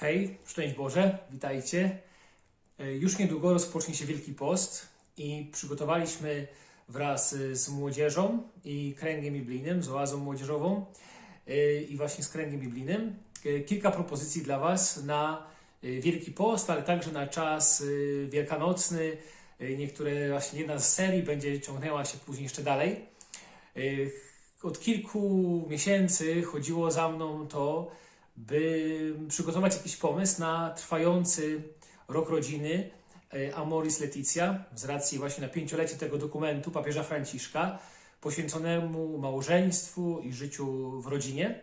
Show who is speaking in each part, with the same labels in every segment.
Speaker 1: Hej, szczęść Boże, witajcie. E, Już niedługo rozpocznie się Wielki Post i przygotowaliśmy wraz e, z młodzieżą i kręgiem biblijnym, z oazą młodzieżową e, i właśnie z kręgiem biblijnym kilka propozycji dla Was na Wielki Post, ale także na czas wielkanocny. Niektóre właśnie jedna z serii będzie ciągnęła się później jeszcze dalej. Od kilku miesięcy chodziło za mną to, by przygotować jakiś pomysł na trwający rok rodziny e, Amoris Leticia, z racji właśnie na pięciolecie tego dokumentu papieża Franciszka, poświęconemu małżeństwu i życiu w rodzinie.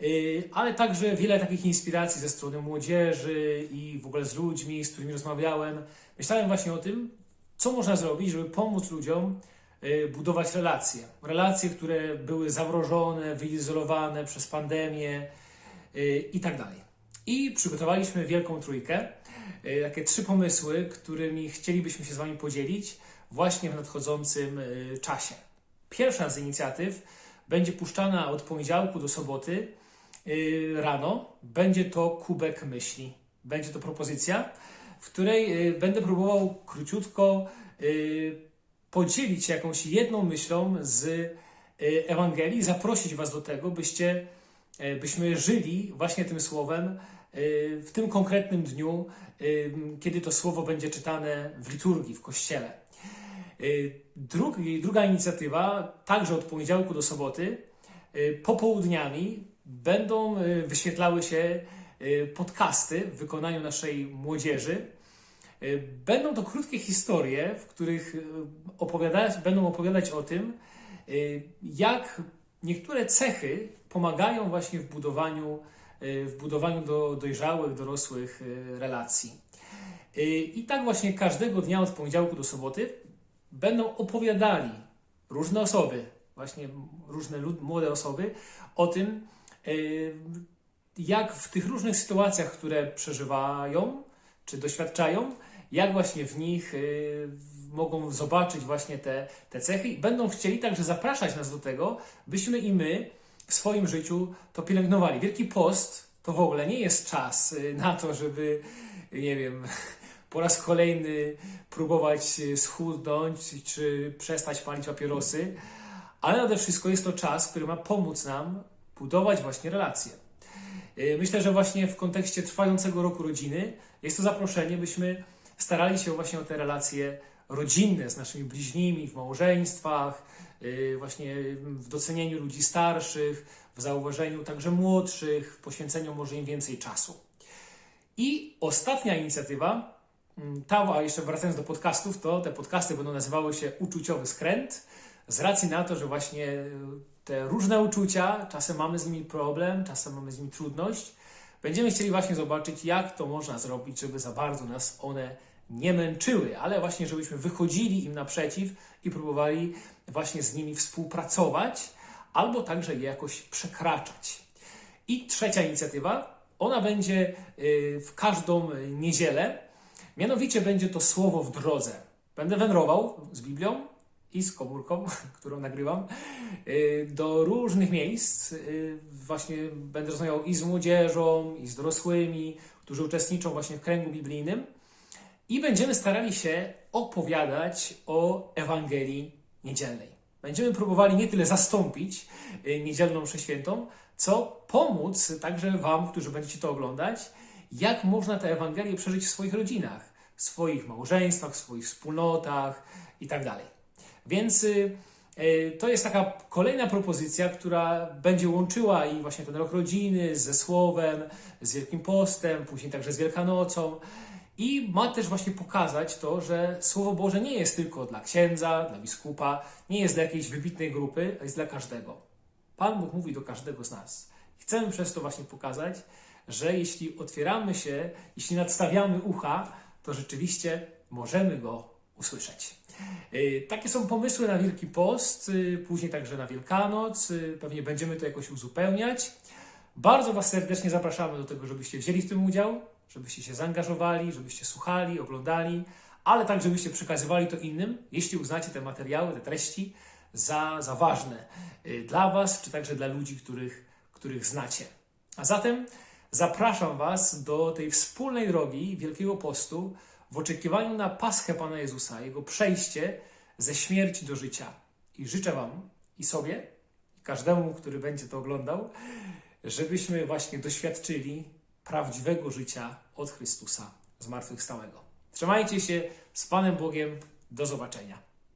Speaker 1: E, Ale także wiele takich inspiracji ze strony młodzieży i w ogóle z ludźmi, z którymi rozmawiałem. Myślałem właśnie o tym, co można zrobić, żeby pomóc ludziom e, budować relacje. Relacje, które były zamrożone, wyizolowane przez pandemię, i tak dalej. I przygotowaliśmy wielką trójkę, y, takie trzy pomysły, którymi chcielibyśmy się z Wami podzielić właśnie w nadchodzącym y, czasie. Pierwsza z inicjatyw będzie puszczana od poniedziałku do soboty y, rano. Będzie to kubek myśli. Będzie to propozycja, w której będę próbował króciutko podzielić się jakąś jedną myślą z Ewangelii, zaprosić Was do tego, byście e, byśmy żyli właśnie tym słowem e, w tym konkretnym dniu, e, kiedy to słowo będzie czytane w liturgii, w kościele. E, Drugi, druga inicjatywa, także od poniedziałku do soboty, e, popołudniami będą e, wyświetlały się e, podcasty w wykonaniu naszej młodzieży. E, Będą to krótkie historie, w których e, opowiadać, będą opowiadać o tym, e, jak niektóre cechy pomagają właśnie w budowaniu, e, w budowaniu do dojrzałych, dorosłych e, relacji. E, I tak właśnie każdego dnia od poniedziałku do soboty będą opowiadali różne osoby, właśnie różne lud, młode osoby o tym, jak w tych różnych sytuacjach, które przeżywają czy doświadczają, jak właśnie w nich mogą zobaczyć właśnie te, te cechy i będą chcieli także zapraszać nas do tego, byśmy i my w swoim życiu to pielęgnowali. Wielki Post to w ogóle nie jest czas y, na to, żeby, nie wiem, po raz kolejny próbować y, schudnąć czy przestać palić papierosy, ale nade wszystko jest to czas, który ma pomóc nam budować właśnie relacje. Y, Myślę, że właśnie w kontekście trwającego roku rodziny jest to zaproszenie, byśmy starali się właśnie o te relacje rodzinne z naszymi bliźnimi, w małżeństwach, właśnie w docenieniu ludzi starszych, w zauważeniu także młodszych, w poświęceniu może im więcej czasu. I ostatnia inicjatywa, mm, ta, a jeszcze wracając do podcastów, to te podcasty będą nazywały się Uczuciowy Skręt, z racji na to, że właśnie y, te różne uczucia, czasem mamy z nimi problem, czasem mamy z nimi trudność. Będziemy chcieli właśnie zobaczyć, jak to można zrobić, żeby za bardzo nas one nie męczyły, ale właśnie żebyśmy wychodzili im naprzeciw i próbowali właśnie z nimi współpracować, albo także je jakoś przekraczać. I trzecia inicjatywa, ona będzie y, w każdą y, niedzielę, mianowicie będzie to słowo w drodze. Będę wędrował z Biblią i z komórką, którą nagrywam, y, do różnych miejsc. Właśnie będę rozmawiał i z młodzieżą, i z dorosłymi, którzy uczestniczą właśnie w kręgu biblijnym. I będziemy starali się opowiadać o Ewangelii Niedzielnej. Będziemy próbowali nie tyle zastąpić y, niedzielną mszę co pomóc także Wam, którzy będziecie to oglądać, jak można tę Ewangelię przeżyć w swoich rodzinach, w swoich małżeństwach, w swoich wspólnotach itd. Więc y, y, to jest taka kolejna propozycja, która będzie łączyła i właśnie ten rok rodziny ze Słowem, z Wielkim Postem, później także z Wielkanocą. I ma też właśnie pokazać to, że Słowo Boże nie jest tylko dla księdza, dla biskupa, nie jest dla jakiejś wybitnej grupy, a jest dla każdego. Pan Bóg mówi do każdego z nas. Chcemy przez to właśnie pokazać, że jeśli otwieramy się, jeśli nadstawiamy ucha, to rzeczywiście możemy go usłyszeć. Yy, Takie są pomysły na Wielki Post, yy, później także na Wielkanoc. yy, Pewnie będziemy to jakoś uzupełniać. Bardzo Was serdecznie zapraszamy do tego, żebyście wzięli w tym udział, żebyście się zaangażowali, żebyście słuchali, oglądali, ale także żebyście przekazywali to innym, jeśli uznacie te materiały, te treści za, za ważne yy, dla Was, czy także dla ludzi, których, których znacie. A zatem zapraszam Was do tej wspólnej drogi Wielkiego Postu w oczekiwaniu na Paschę Pana Jezusa, Jego przejście ze śmierci do życia. I życzę Wam i sobie, i każdemu, który będzie to oglądał, żebyśmy właśnie doświadczyli prawdziwego życia od Chrystusa zmartwychwstałego. Trzymajcie się z Panem Bogiem. Do zobaczenia.